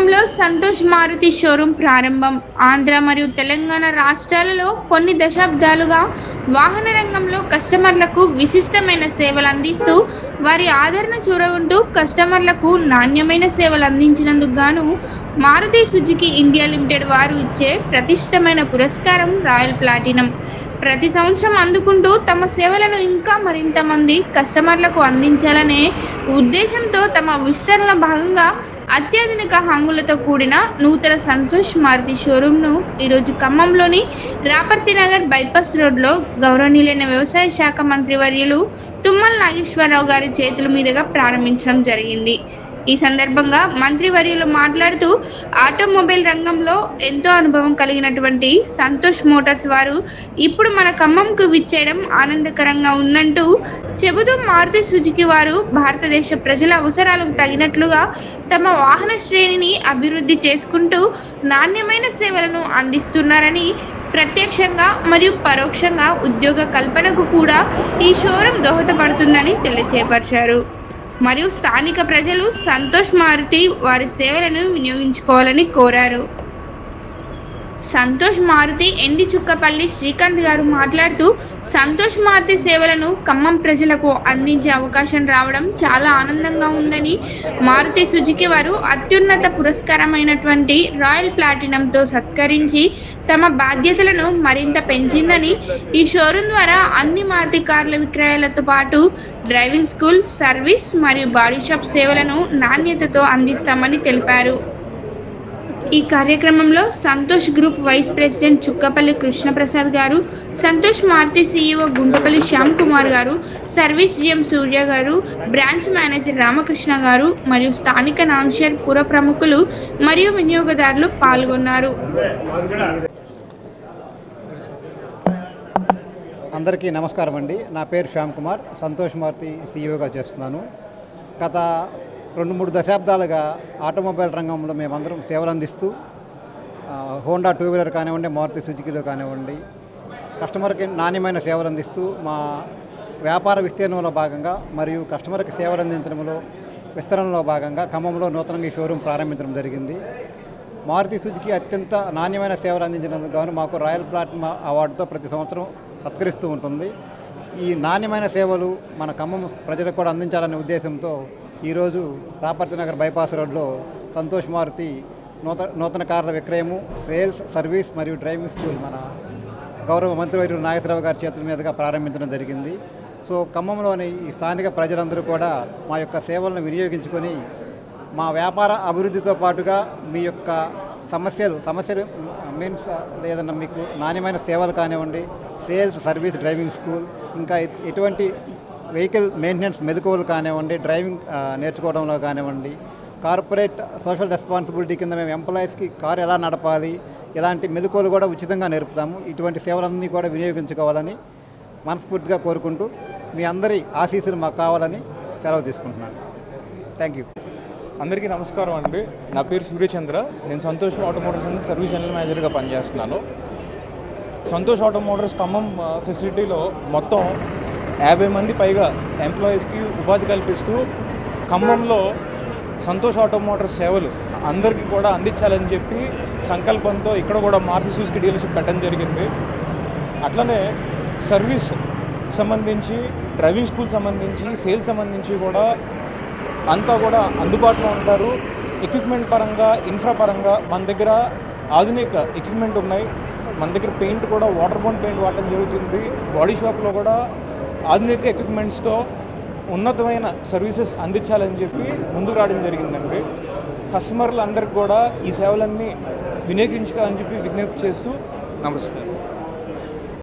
ఖమ్మంలో సంతోష్ మారుతి షోరూం ప్రారంభం. ఆంధ్ర మరియు తెలంగాణ రాష్ట్రాలలో కొన్ని దశాబ్దాలుగా వాహన రంగంలో కస్టమర్లకు విశిష్టమైన సేవలు అందిస్తూ వారి ఆదరణ చూరగొంటూ కస్టమర్లకు నాణ్యమైన సేవలు అందించినందుకు గాను మారుతి సుజుకి ఇండియా లిమిటెడ్ వారు ఇచ్చే ప్రతిష్టమైన పురస్కారం రాయల్ ప్లాటినం. ప్రతి సంవత్సరం అందుకుంటూ తమ సేవలను ఇంకా మరింత మంది కస్టమర్లకు అందించాలనే ఉద్దేశంతో తమ విస్తరణ భాగంగా అత్యాధునిక హంగులతో కూడిన నూతన సంతోష్ మారుతి షోరూంను ఈరోజు ఖమ్మంలోని రాపర్తి నగర్ బైపాస్ రోడ్లో గౌరవనీయులైన వ్యవసాయ శాఖ మంత్రి వర్యులు తుమ్మల నాగేశ్వరరావు గారి చేతుల మీదుగా ప్రారంభించడం జరిగింది. ఈ సందర్భంగా మంత్రివర్యులు మాట్లాడుతూ ఆటోమొబైల్ రంగంలో ఎంతో అనుభవం కలిగినటువంటి సంతోష్ మోటార్స్ వారు ఇప్పుడు మన ఖమ్మంకు విచ్చేయడం ఆనందకరంగా ఉందంటూ చెబుతూ మారుతి సుజుకి వారు భారతదేశ ప్రజల అవసరాలకు తగినట్లుగా తమ వాహన శ్రేణిని అభివృద్ధి చేసుకుంటూ నాణ్యమైన సేవలను అందిస్తున్నారని ప్రత్యక్షంగా మరియు పరోక్షంగా ఉద్యోగ కల్పనకు కూడా ఈ షోరూం దోహదపడుతుందని తెలియజేపరిచారు మరియు స్థానిక ప్రజలు సంతోష్ మారుతి వారి సేవలను వినియోగించుకోవాలని కోరారు. సంతోష్ మారుతి ఎండి చుక్కపల్లి శ్రీకాంత్ గారు మాట్లాడుతూ సంతోష్ మారుతి సేవలను ఖమ్మం ప్రజలకు అందించే అవకాశం రావడం చాలా ఆనందంగా ఉందని మారుతి సుజుకి వారు అత్యున్నత పురస్కారమైనటువంటి రాయల్ ప్లాటినంతో సత్కరించి తమ బాధ్యతలను మరింత పెంచిందని ఈ షోరూం ద్వారా అన్ని మారుతి కార్ల విక్రయాలతో పాటు డ్రైవింగ్ స్కూల్ సర్వీస్ మరియు బాడీ షాప్ సేవలను నాణ్యతతో అందిస్తామని తెలిపారు. ఈ కార్యక్రమంలో Santosh group vice president Chukkapalli Krishnaprasad garu Santosh Maruti CEO Gundapalli Shyam Kumar garu service GM సూర్య గారు బ్రాంచ్ మేనేజర్ రామకృష్ణ గారు మరియు స్థానిక నాంషర్ పుర ప్రముఖులు మరియు వినియోగదారులు పాల్గొన్నారు. అందరికీ నమస్కారం అండి. నా పేరు శ్యామ్ కుమార్ సంతోష్ మారుతి సీఈఓగా చేస్తున్నాను. గత రెండు మూడు దశాబ్దాలుగా ఆటోమొబైల్ రంగంలో మేమందరం సేవలు అందిస్తూ హోండా టూ వీలర్ కానివ్వండి మారుతి సుజుకిలో కానివ్వండి కస్టమర్కి నాణ్యమైన సేవలు అందిస్తూ మా వ్యాపార విస్తీర్ణంలో భాగంగా మరియు కస్టమర్కి సేవలు అందించడంలో విస్తరణలో భాగంగా ఖమ్మంలో నూతనంగా ఈ షోరూం ప్రారంభించడం జరిగింది. మారుతి సుజుకి అత్యంత నాణ్యమైన సేవలు అందించినందుకు గాను మాకు రాయల్ ప్లాటినం అవార్డుతో ప్రతి సంవత్సరం సత్కరిస్తూ ఉంటుంది. ఈ నాణ్యమైన సేవలు మన ఖమ్మం ప్రజలకు కూడా అందించాలనే ఉద్దేశంతో ఈరోజు రాపర్తి నగర్ బైపాస్ రోడ్లో సంతోష్ మారుతి నూతన నూతన కార్ల విక్రయము సేల్స్ సర్వీస్ మరియు డ్రైవింగ్ స్కూల్ మన గౌరవ మంత్రివర్యులు నాగేశ్వరరావు గారి చేతుల మీదుగా ప్రారంభించడం జరిగింది. సో ఖమ్మంలోని ఈ స్థానిక ప్రజలందరూ కూడా మా యొక్క సేవలను వినియోగించుకొని మా వ్యాపార అభివృద్ధితో పాటుగా మీ యొక్క సమస్యలు సమస్యలు మీన్స్ లేదన్నా మీకు నాణ్యమైన సేవలు కానివ్వండి సేల్స్ సర్వీస్ డ్రైవింగ్ స్కూల్ ఇంకా ఎటువంటి వెహికల్ మెయింటెనెన్స్ మెలకువలు కానివ్వండి డ్రైవింగ్ నేర్చుకోవడంలో కానివ్వండి కార్పొరేట్ సోషల్ రెస్పాన్సిబిలిటీ కింద మేము ఎంప్లాయీస్కి కారు ఎలా నడపాలి ఇలాంటి మెలకువలు కూడా ఉచితంగా నేర్పుతాము. ఇటువంటి సేవలన్నీ కూడా వినియోగించుకోవాలని మనస్ఫూర్తిగా కోరుకుంటూ మీ అందరి ఆశీస్సులు మాకు కావాలని సెలవు తీసుకుంటున్నాను. థ్యాంక్ యూ అందరికీ నమస్కారం అండి. నా పేరు సూర్యచంద్ర. నేను Santosh auto motors and service general మేనేజర్గా పనిచేస్తున్నాను. సంతోష్ ఆటోమోటర్స్ ఖమ్మం ఫెసిలిటీలో మొత్తం యాభై మంది పైగా ఎంప్లాయీస్కి ఉపాధి కల్పిస్తూ ఖమ్మంలో సంతోష్ ఆటోమోటర్స్ సేవలు అందరికీ కూడా అందించాలని చెప్పి సంకల్పంతో ఇక్కడ కూడా మారుతి సుజుకి డీలర్షిప్ పెట్టడం జరిగింది. అట్లనే సర్వీస్ సంబంధించి డ్రైవింగ్ స్కూల్ సంబంధించి సేల్స్ సంబంధించి కూడా అంతా కూడా అందుబాటులో ఉంటారు. ఎక్విప్మెంట్ పరంగా ఇన్ఫ్రా పరంగా మన దగ్గర ఆధునిక ఎక్విప్మెంట్ ఉన్నాయి. మన దగ్గర పెయింట్ కూడా వాటర్ బోన్ పెయింట్ వాడటం జరుగుతుంది. బాడీ షాప్లో కూడా ఆధునిక ఎక్విప్మెంట్స్తో ఉన్నతమైన సర్వీసెస్ అందించాలని చెప్పి ముందుకు రావడం జరిగిందండి. కస్టమర్లు అందరికి కూడా ఈ సేవలన్నీ వినియోగించుకోవాలని చెప్పి విజ్ఞప్తి చేస్తూ నమస్కారం.